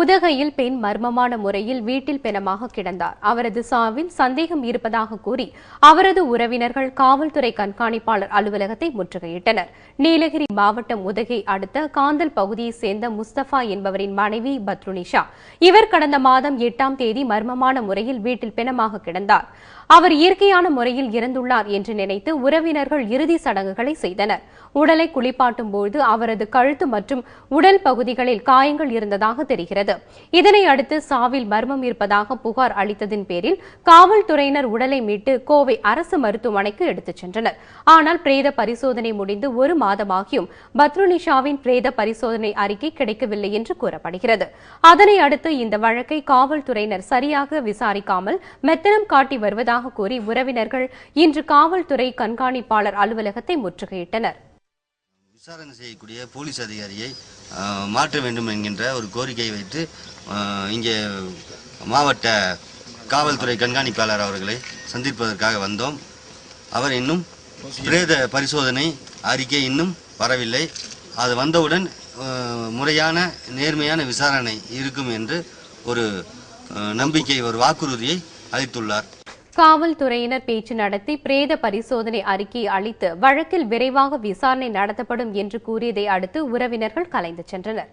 உதகையில் பெண் மர்மமான முறையில் வீட்டில் பிணமாக கிடந்தார். அவரது சாவில் சந்தேகம் இருப்பதாக கூறி அவரது உறவினர்கள் காவல்துறை கண்காணிப்பாளர் அலுவலகத்தை முற்றுகையிட்டனர். நீலகிரி மாவட்டம் உதகை அடுத்த காந்தல் பகுதியைச் சேர்ந்த முஸ்தபா என்பவரின் மனைவி பத்ருனிஷா இவர் கடந்த மாதம் எட்டாம் தேதி மர்மமான முறையில் வீட்டில் பிணமாக கிடந்தார். அவர் இயற்கையான முறையில் இறந்துள்ளார் என்று நினைத்து உறவினர்கள் இறுதி சடங்குகளை செய்தனர். உடலை குளிப்பாட்டும் போது அவரது கழுத்து மற்றும் உடல் பகுதிகளில் காயங்கள் இருந்ததாக தெரிகிறது. வருகிறது இதனை அடுத்து சாவில் மர்மம் இருப்பதாக புகார் அளித்ததின் பேரில் காவல்துறையினர் உடலை மீட்டு கோவை அரசு மருத்துவமனைக்கு எடுத்துச் சென்றனர். ஆனால் பிரேத பரிசோதனை முடிந்து ஒரு மாதமாகியும் பத்ருனிஷாவின் பிரேத பரிசோதனை அறிக்கை கிடைக்கவில்லை என்று கூறப்படுகிறது. அதனை அடுத்து இந்த வழக்கை காவல்துறையினர் சரியாக விசாரிக்காமல் மெத்தனம் காட்டி வருவதாக கூறி உறவினர்கள் இன்று காவல்துறை கண்காணிப்பாளர் அலுவலகத்தை முற்றுகையிட்டனா் விசாரணை செய்யக்கூடிய போலீஸ் அதிகாரியை மாற்ற வேண்டும் என்கின்ற ஒரு கோரிக்கையை வைத்து இங்கே மாவட்ட காவல்துறை கண்காணிப்பாளர் அவர்களை சந்திப்பதற்காக வந்தோம். அவர் இன்னும் பிரேத பரிசோதனை அறிக்கை இன்னும் வரவில்லை. அது வந்தவுடன் முறையான நேர்மையான விசாரணை இருக்கும் என்று ஒரு நம்பிக்கை ஒரு வாக்குறுதியை அளித்துள்ளார். காவல்துறையினர் பேச்சு நடத்தி பிரேத பரிசோதனை அறிக்கை அளித்து வழக்கில் விரைவாக விசாரணை நடத்தப்படும் என்று கூறியதை அடுத்து உறவினர்கள் கலைந்து சென்றனர்.